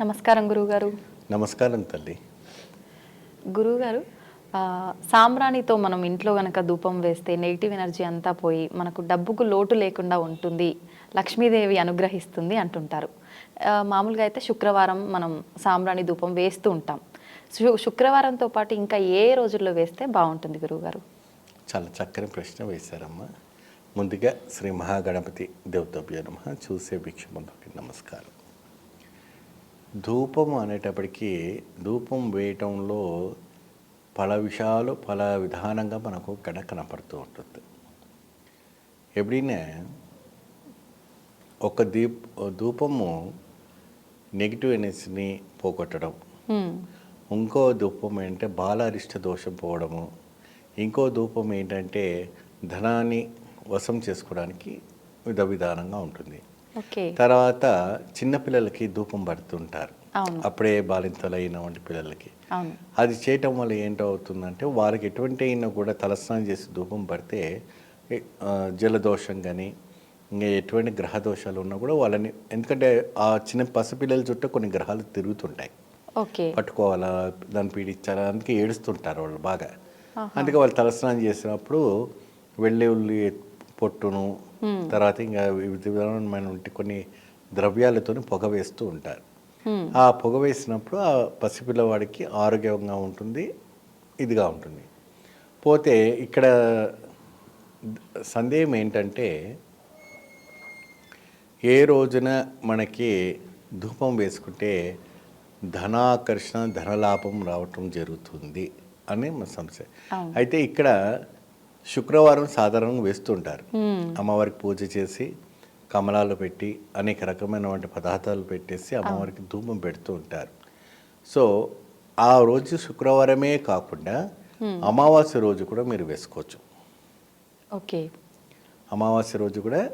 నమస్కారం గురువుగారు. నమస్కారం తల్లి. గురువుగారు సాంబ్రాణితో మనం ఇంట్లో గనక ధూపం వేస్తే నెగిటివ్ ఎనర్జీ అంతా పోయి మనకు డబ్బుకు లోటు లేకుండా ఉంటుంది లక్ష్మీదేవి అనుగ్రహిస్తుంది అంటుంటారు. మామూలుగా అయితే శుక్రవారం మనం సాంబ్రాణి ధూపం వేస్తూ ఉంటాం. శుక్రవారంతో పాటు ఇంకా ఏ రోజుల్లో వేస్తే బాగుంటుంది గురువుగారు? చాలా చక్కని ప్రశ్న వేశారమ్మా. ముందుగా శ్రీ మహాగణపతి దేవతభ్య నమ. చూసే భిక్షమందరికి నమస్కారం. ధూపం అనేటప్పటికీ ధూపం వేయటంలో పల విషయాలు పల విధానంగా మనకు కడ కనపడుతూ ఉంటుంది ఎప్పుడైనా ఒక దీప్ ధూపము నెగిటివ్ ఎనర్జీని పోగొట్టడం. ఇంకో ధూపం ఏంటంటే బాలారిష్ట దోషం పోవడము ఇంకో ధూపం ఏంటంటే ధనాన్ని వశం చేసుకోవడానికి విధ విధానంగా ఉంటుంది తర్వాత చిన్నపిల్లలకి ధూపం పడుతుంటారు. అప్పుడే బాలింతలైన వంటి పిల్లలకి. అది చేయటం వల్ల ఏంటవుతుందంటే వారికి ఎటువంటి అయినా కూడా తలస్నానం చేసి ధూపం పడితే జలదోషం కానీ ఇంకా ఎటువంటి గ్రహ దోషాలు ఉన్నా కూడా వాళ్ళని ఎందుకంటే ఆ చిన్న పసిపిల్లల చుట్టూ కొన్ని గ్రహాలు తిరుగుతుంటాయి. ఓకే. పట్టుకోవాలా దాన్ని పీడించాలా అందుకే ఏడుస్తుంటారు వాళ్ళు బాగా. అందుకే వాళ్ళు తలస్నానం చేసినప్పుడు వెళ్ళి ఉల్లి పొట్టును తర్వాత ఇంకా వివిధ విధమైన కొన్ని ద్రవ్యాలతో పొగ వేస్తూ ఉంటారు. ఆ పొగ వేసినప్పుడు ఆ పసిపిల్లవాడికి ఆరోగ్యంగా ఉంటుంది ఇదిగా ఉంటుంది పోతే ఇక్కడ సందేహం ఏంటంటే ఏ రోజున మనకి ధూపం వేసుకుంటే ధనాకర్షణ ధనలాభం రావటం జరుగుతుంది అని మన సమస్య. అయితే ఇక్కడ శుక్రవారం సాధారణంగా వేస్తుంటారు. అమ్మవారికి పూజ చేసి కమలాలు పెట్టి అనేక రకమైనటువంటి పదార్థాలు పెట్టేసి అమ్మవారికి ధూపం పెడుతూ ఉంటారు. సో ఆ రోజు శుక్రవారమే కాకుండా అమావాస్య రోజు కూడా మీరు వేసుకోవచ్చు. ఓకే. అమావాస్య రోజు కూడా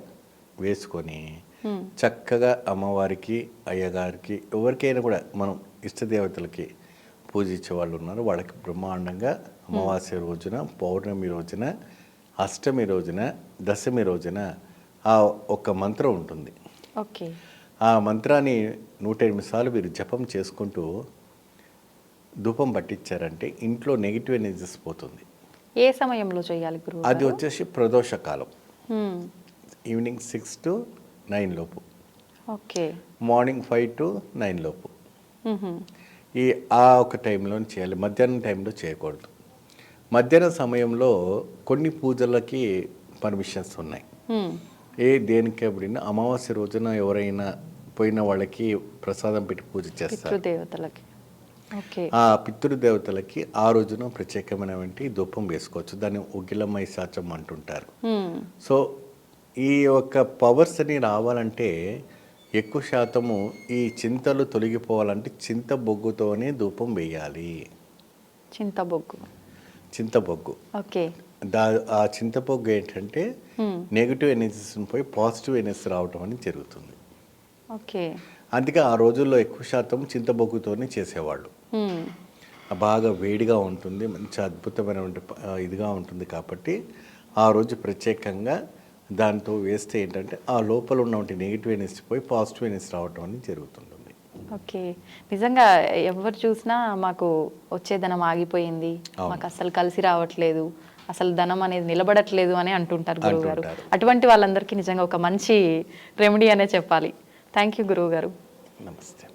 వేసుకొని. చక్కగా అమ్మవారికి అయ్యగారికి ఎవరికైనా కూడా మనం ఇష్టదేవతలకి పూజించే వాళ్ళు ఉన్నారు. వాళ్ళకి బ్రహ్మాండంగా అమావాస్య రోజున పౌర్ణమి రోజున అష్టమి రోజున దశమి రోజున ఆ ఒక్క మంత్రం ఉంటుంది. ఓకే. ఆ మంత్రాన్ని నూట ఎనిమిది సార్లు మీరు జపం చేసుకుంటూ ధూపం పట్టించారంటే ఇంట్లో నెగిటివ్ ఎనర్జీస్ పోతుంది. ఏ సమయంలో చేయాలి గురువు అది వచ్చేసి ప్రదోష కాలం. ఈవినింగ్ సిక్స్ టు నైన్ లోపు. Okay. Morning five to nine లోపు. ఈ ఆ ఒక టైంలో చేయాలి. మధ్యాహ్నం టైంలో చేయకూడదు. మధ్యాహ్నం సమయంలో కొన్ని పూజలకి పర్మిషన్స్ ఉన్నాయి. ఏ దేనికి ఎప్పుడైనా అమావాస్య రోజున ఎవరైనా పోయిన వాళ్ళకి ప్రసాదం పెట్టి పూజ చేస్తారు. పితృదేవతలకి. ఓకే. ఆ పితృదేవతలకి ఆ రోజున ప్రత్యేకమైనటువంటి ధూపం వేసుకోవచ్చు. దాన్ని ఉగిలమై సాచం అంటుంటారు. సో ఈ యొక్క పవర్స్ అని రావాలంటే ఎక్కువ శాతము ఈ చింతలు తొలగిపోవాలంటే చింత బొగ్గుతోనే ధూపం వేయాలి. చింతబొగ్గు చింతబొగ్గు ఓకే. దా ఆ చింతబొగ్గు ఏంటంటే. నెగిటివ్ ఎనర్జీస్ పోయి పాజిటివ్ ఎనర్జీ రావటం అనేది జరుగుతుంది. ఓకే. అందుకే ఆ రోజుల్లో ఎక్కువ శాతం చింతబొగ్గుతోనే చేసేవాళ్ళు. బాగా వేడిగా ఉంటుంది మంచి అద్భుతమైనటువంటి ఆ, ఇదిగా ఉంటుంది కాబట్టి ఆ రోజు ప్రత్యేకంగా దాంతో వేస్తే ఏంటంటే ఆ లోపల ఉన్నటువంటి నెగిటివ్ ఎనర్జీ పోయి పాజిటివ్ ఎనర్జీ రావటం అనేది జరుగుతుంటుంది ఓకే. నిజంగా ఎవరు చూసినా మాకు వచ్చే ధనం ఆగిపోయింది. మాకు అసలు కలిసి రావట్లేదు. అసలు ధనం అనేది నిలబడట్లేదు అని అంటుంటారు గురువు గారు. అటువంటి వాళ్ళందరికీ నిజంగా ఒక మంచి రెమెడీ అనే చెప్పాలి. థ్యాంక్ యూ గురువు గారు నమస్తే.